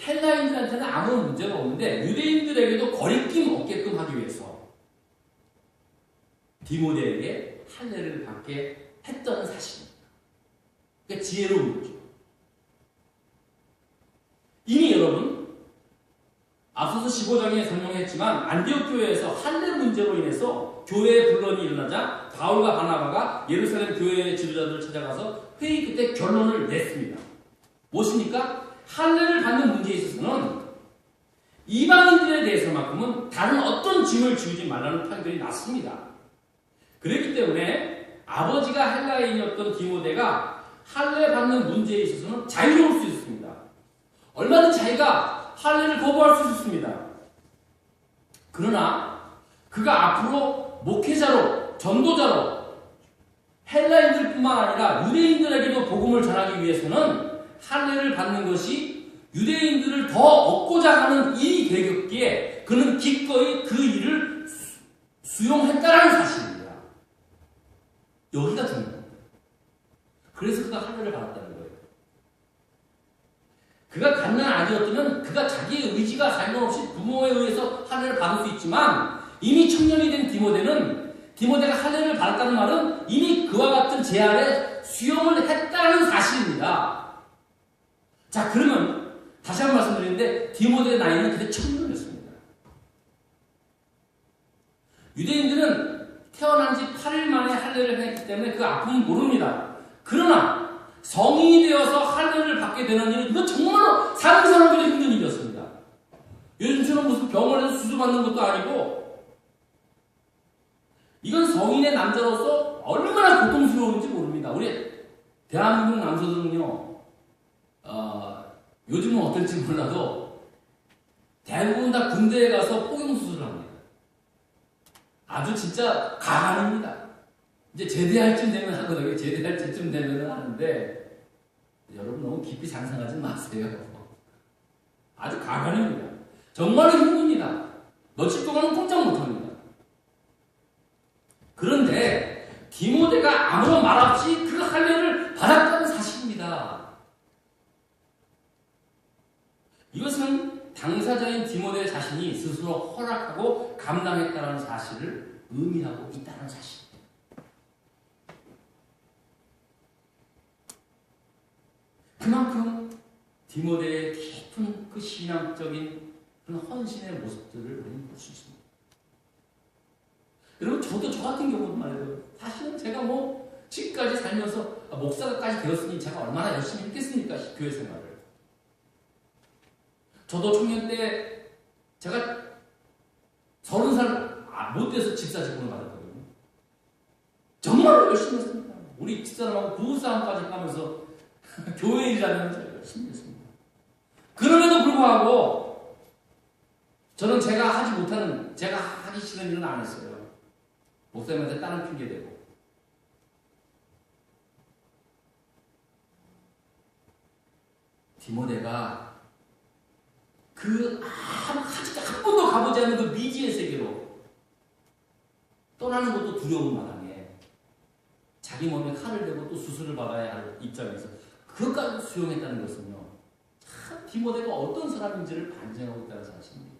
헬라인들한테는 아무 문제가 없는데 유대인들에게도 거리낌 없게끔 하기 위해서 디모데에게 할례를 받게 했던 사실입니다. 그러니까 지혜로운 거죠. 이미 여러분 앞서서 15장에 설명했지만 안디옥 교회에서 할례 문제로 인해서 교회의 분란이 일어나자 바울과 바나바가 예루살렘 교회의 지도자들을 찾아가서 회의 끝에 결론을 냈습니다. 무엇입니까? 할례를 받는 문제에 있어서는 이방인들에 대해서만큼은 다른 어떤 짐을 지우지 말라는 판결이 났습니다. 그렇기 때문에 아버지가 헬라인이었던 디모데가 할례 받는 문제에 있어서는 자유로울 수 있습니다. 얼마든지 자기가 할례를 거부할 수 있습니다. 그러나 그가 앞으로 목회자로 전도자로 헬라인들뿐만 아니라 유대인들에게도 복음을 전하기 위해서는 할례를 받는 것이 유대인들을 더 얻고자 하는 일이 되겠기에 그는 기꺼이 그 일을 수용했다라는 사실입니다. 여기가 중요합니다. 그래서 그가 할례를 받았다는 거예요. 그가 갓난 아니었다면 그가 자기의 의지가 상관없이 부모에 의해서 할례를 받을 수 있지만 이미 청년이 된 디모데는 디모데가 할례를 받았다는 말은 이미 그와 같은 제 아래 수용을 했다는 사실입니다. 자 그러면 다시 한 번 말씀드리는데 디모데의 나이는 그때 청년이었습니다. 유대인들은 태어난 지 8일 만에 할례를 했기 때문에 그 아픔은 모릅니다. 그러나 성인이 되어서 할례를 받게 되는 일은 이건 정말로 상상하기도 힘든 일이었습니다. 요즘처럼 무슨 병원에서 수술받는 것도 아니고 이건 성인의 남자로서 얼마나 고통스러운지 모릅니다. 우리 대한민국 남자들은요, 어, 요즘은 어떨지 몰라도 대부분 다 군대에 가서 포경 수술을 합니다. 아주 진짜 가관입니다. 이제 제대할 쯤 되면 하거든요. 제대할 때쯤 되면 하는데 여러분 너무 깊이 상상하지 마세요. 아주 가관입니다. 정말로 힘듭니다. 며칠 동안은 꼼짝 못합니다. 그런데 디모데가 아무런 말 없이 그 할례를 받았다는 사실입니다. 이것은 당사자인 디모데 자신이 스스로 허락하고 감당했다는 사실을 의미하고 있다는 사실. 그만큼 디모데의 깊은 그 신앙적인 그런 헌신의 모습들을 우리는 볼 수 있습니다. 여러분 저도 저 같은 경우도 말이에요. 사실은 제가 뭐 지금까지 살면서 아, 목사까지 되었으니 제가 얼마나 열심히 했겠습니까 교회 생활을. 저도 청년 때 제가 서른 살 못 돼서 집사 직분을 받았거든요. 정말로 열심히 했습니다. 우리 집사람하고 부부싸움까지 하면서 교회 일하면 제가 열심히 했습니다. 그럼에도 불구하고 저는 제가 하지 못하는 제가 하기 싫은 일은 안 했어요. 목사님한테 다른 핑계 대고. 디모데가 그 아무 아직 한 번도 가보지 않은 그 미지의 세계로 떠나는 것도 두려운 마당에 자기 몸에 칼을 대고 또 수술을 받아야 할 입장에서 그것까지 수용했다는 것은요 참 디모데가 어떤 사람인지를 반증하고 있다는 사실입니다.